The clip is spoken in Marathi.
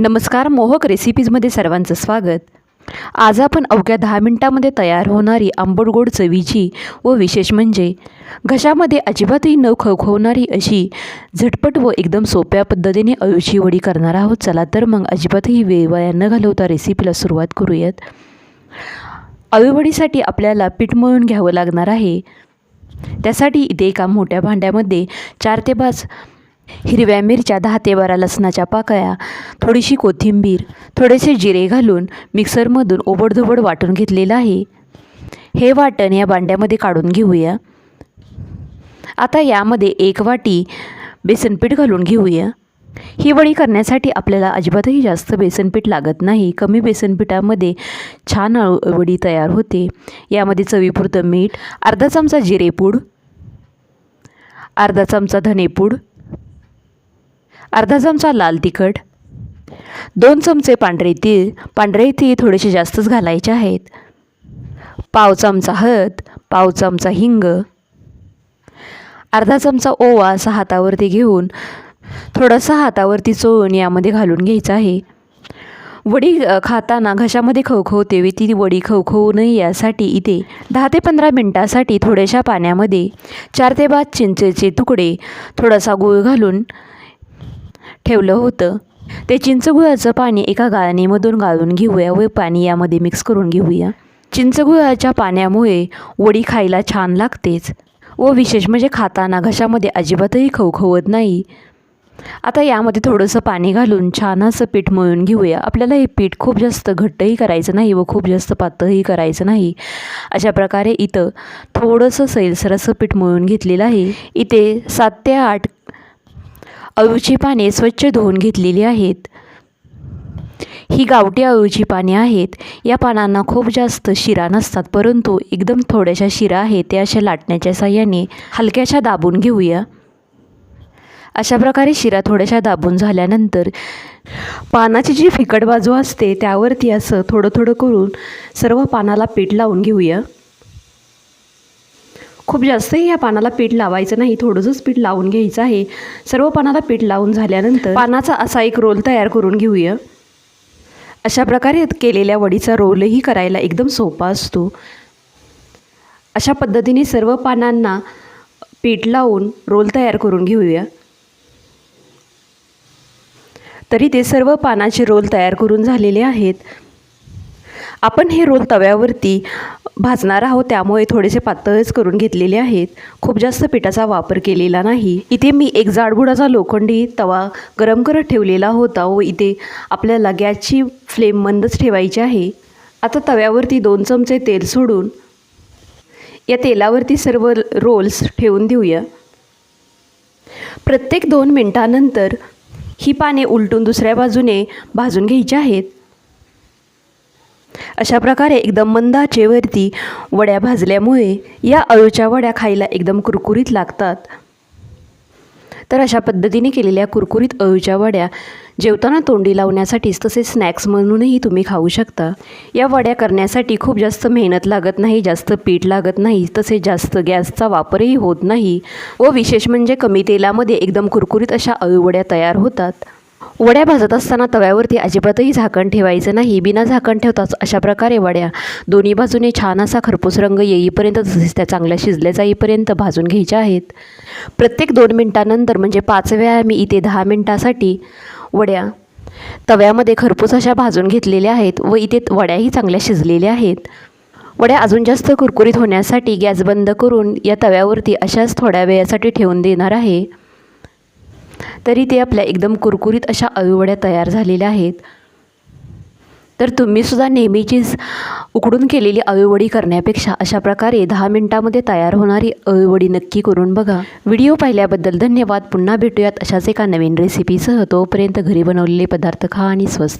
नमस्कार मोहक रेसिपीजमध्ये सर्वांचं स्वागत. आज आपण अवघ्या दहा मिनटामध्ये तयार होणारी आंबट गोड चवीची व विशेष म्हणजे घशामध्ये अजिबातही न खवखवणारी अशी झटपट व एकदम सोप्या पद्धतीने अळूची वडी करणार आहोत. चला तर मग अजिबातही वेवाया न घालवता रेसिपीला सुरुवात करूयात. अळूवडीसाठी आपल्याला पीठ मळून घ्यावं लागणार आहे. त्यासाठी इथे एका मोठ्या भांड्यामध्ये चार ते पाच हिरव्या मिरच्या दहा ते बारा लसणाच्या पाकळ्या थोडीशी कोथिंबीर थोडेसे जिरे घालून मिक्सरमधून ओबडधोबड वाटून घेतलेलं आहे. हे वाटण या भांड्यामध्ये काढून घेऊया. आता यामध्ये एक वाटी बेसनपीठ घालून घेऊया. ही वडी करण्यासाठी आपल्याला अजिबातही जास्त बेसनपीठ लागत नाही. कमी बेसनपीठामध्ये छान वडी तयार होते. यामध्ये चवीपुरतं मीठ अर्धा चमचा जिरेपूड अर्धा चमचा धनेपूड अर्धा चमचा लाल तिखट दोन चमचे पांढरे तीळ पांढरे तीळ थोडेसे जास्तच घालायचे आहेत. पाव चमचा हळद पाव चमचा हिंग अर्धा चमचा ओवा असा हातावरती घेऊन थोडासा हातावरती चोळून यामध्ये घालून घ्यायचं आहे. वडी खाताना घशामध्ये खवखवते व ती वडी खवखवू नये यासाठी इथे दहा ते पंधरा मिनटासाठी थोड्याशा पाण्यामध्ये चार ते पाच चिंचेचे तुकडे थोडासा गूळ घालून ठेवलं होतं. ते चिंचगुळाचं पाणी एका गाळणीमधून गाळून घेऊया व पाणी यामध्ये मिक्स करून घेऊया. चिंचगुळाच्या पाण्यामुळे वडी खायला छान लागतेच व विशेष म्हणजे खाताना घशामध्ये अजिबातही खवखवत नाही. आता यामध्ये थोडंसं पाणी घालून छान असं पीठ मळून घेऊया. आपल्याला हे पीठ खूप जास्त घट्टही करायचं नाही व खूप जास्त पातळही करायचं नाही. अशा प्रकारे इथं थोडंसं सैलसर असं पीठ मळून घेतलेलं आहे. इथे सात ते आठ अळूची पाने स्वच्छ धुवून घेतलेली आहेत. ही गावठी अळूची पाने आहेत. या पानांना खूप जास्त शिरा नसतात परंतु एकदम थोड्याशा शिरा आहेत त्या अशा लाटण्याच्या साह्याने हलक्याशा दाबून घेऊया. अशा प्रकारे शिरा थोड्याशा दाबून झाल्यानंतर पानाची जी फिकट बाजू असते त्यावरती असं थोडं थोडं करून सर्व पानाला पीठ लावून घेऊया. खूप जास्तही या पानाला पीठ लावायचं नाही थोडंसंच पीठ लावून घ्यायचं आहे. सर्व पानाला पीठ लावून झाल्यानंतर पानाचा असा एक रोल तयार करून घेऊया. अशा प्रकारे केलेल्या वडीचा रोलही करायला एकदम सोपा असतो. अशा पद्धतीने सर्व पानांना पीठ लावून रोल तयार करून घेऊया. तरी ते सर्व पानाचे रोल तयार करून झालेले आहेत. आपण हे रोल तव्यावरती भाजणार आहोत त्यामुळे थोडेसे पातळच करून घेतलेले आहेत. खूप जास्त पिठाचा वापर केलेला नाही. इथे मी एक जाडबुडाचा लोखंडी तवा गरम करत ठेवलेला होता व इथे आपल्याला गॅसची फ्लेम मंदच ठेवायची आहे. आता तव्यावरती दोन चमचे तेल सोडून या तेलावरती सर्व रोल्स ठेवून देऊया. प्रत्येक दोन मिनटानंतर ही पाने उलटून दुसऱ्या बाजूने भाजून घ्यायची आहेत. अशा प्रकारे एकदम मंदाचेवरती वड्या भाजल्यामुळे या अळूच्या वड्या खायला एकदम कुरकुरीत लागतात. तर अशा पद्धतीने केलेल्या कुरकुरीत अळूच्या वड्या जेवताना तोंडी लावण्यासाठीच तसेच स्नॅक्स म्हणूनही तुम्ही खाऊ शकता. या वड्या करण्यासाठी खूप जास्त मेहनत लागत नाही जास्त पीठ लागत नाही तसेच जास्त गॅसचा वापरही होत नाही व विशेष म्हणजे कमी तेलामध्ये एकदम कुरकुरीत अशा अळूवड्या तयार होतात. वड्या भाजत असताना तव्यावरती अजिबातही झाकण ठेवायचं नाही. बिना झाकण ठेवताच अशा प्रकारे वड्या. दोन्ही बाजूने छान असा खरपूस रंग येईपर्यंत तसेच त्या चांगल्या शिजल्या जाईपर्यंत भाजून घ्यायच्या आहेत. प्रत्येक दोन मिनटानंतर म्हणजे पाच वेळा मी इथे दहा मिनटासाठी वड्या. तव्यामध्ये खरपूस अशा भाजून घेतलेल्या आहेत व इथे वड्याही चांगल्या शिजलेल्या आहेत. वड्या अजून जास्त कुरकुरीत होण्यासाठी गॅस बंद करून या तव्यावरती अशाच थोड्या वेळासाठी ठेवून देणार आहे. तरी ते आपल्या एकदम कुरकुरीत अशा अळूवड्या तयार झालेल्या आहेत. तर तुम्हीसुद्धा नेहमीचीच उकडून केलेली अळूवडी करण्यापेक्षा अशा प्रकारे दहा मिनटामध्ये तयार होणारी अळूवडी नक्की करून बघा. व्हिडिओ पाहिल्याबद्दल धन्यवाद. पुन्हा भेटूयात अशाच एका नवीन रेसिपीसह तोपर्यंत घरी बनवलेले पदार्थ खा आणि स्वस्त.